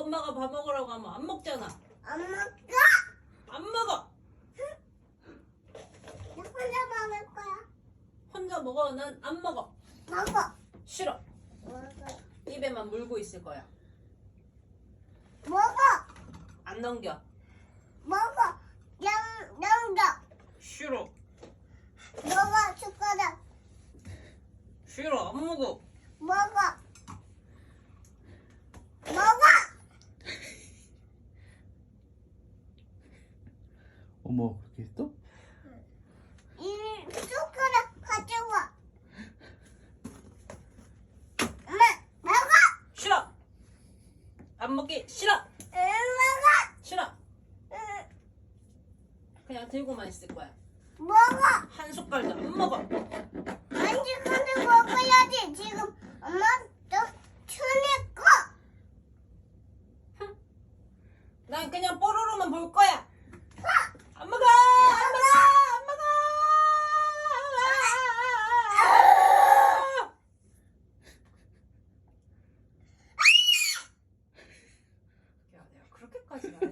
엄마가 밥 먹으라고 하면 안 먹잖아. 안 먹어. 안 먹어. 나 혼자 먹을 거야. 혼자 먹어. 난 안 먹어. 먹어. 싫어. 먹어. 입에만 물고 있을 거야. 먹어. 안 넘겨. 먹어. 양, 양도. 싫어. 먹어. 숟가락. 싫어. 안 먹어. 먹어. 먹어. 어머 그렇게 했어? 이 숟가락 가져와. 엄마, 먹어. 싫어. 안 먹기 싫어. 응, 먹어. 싫어. 응, 그냥 들고만 있을 거야. 먹어. 한 숟갈도 안 먹어. 안지근데 먹어야지. 지금 엄마 너 추니까. 난 그냥 뽀로로만 볼 거야. last night.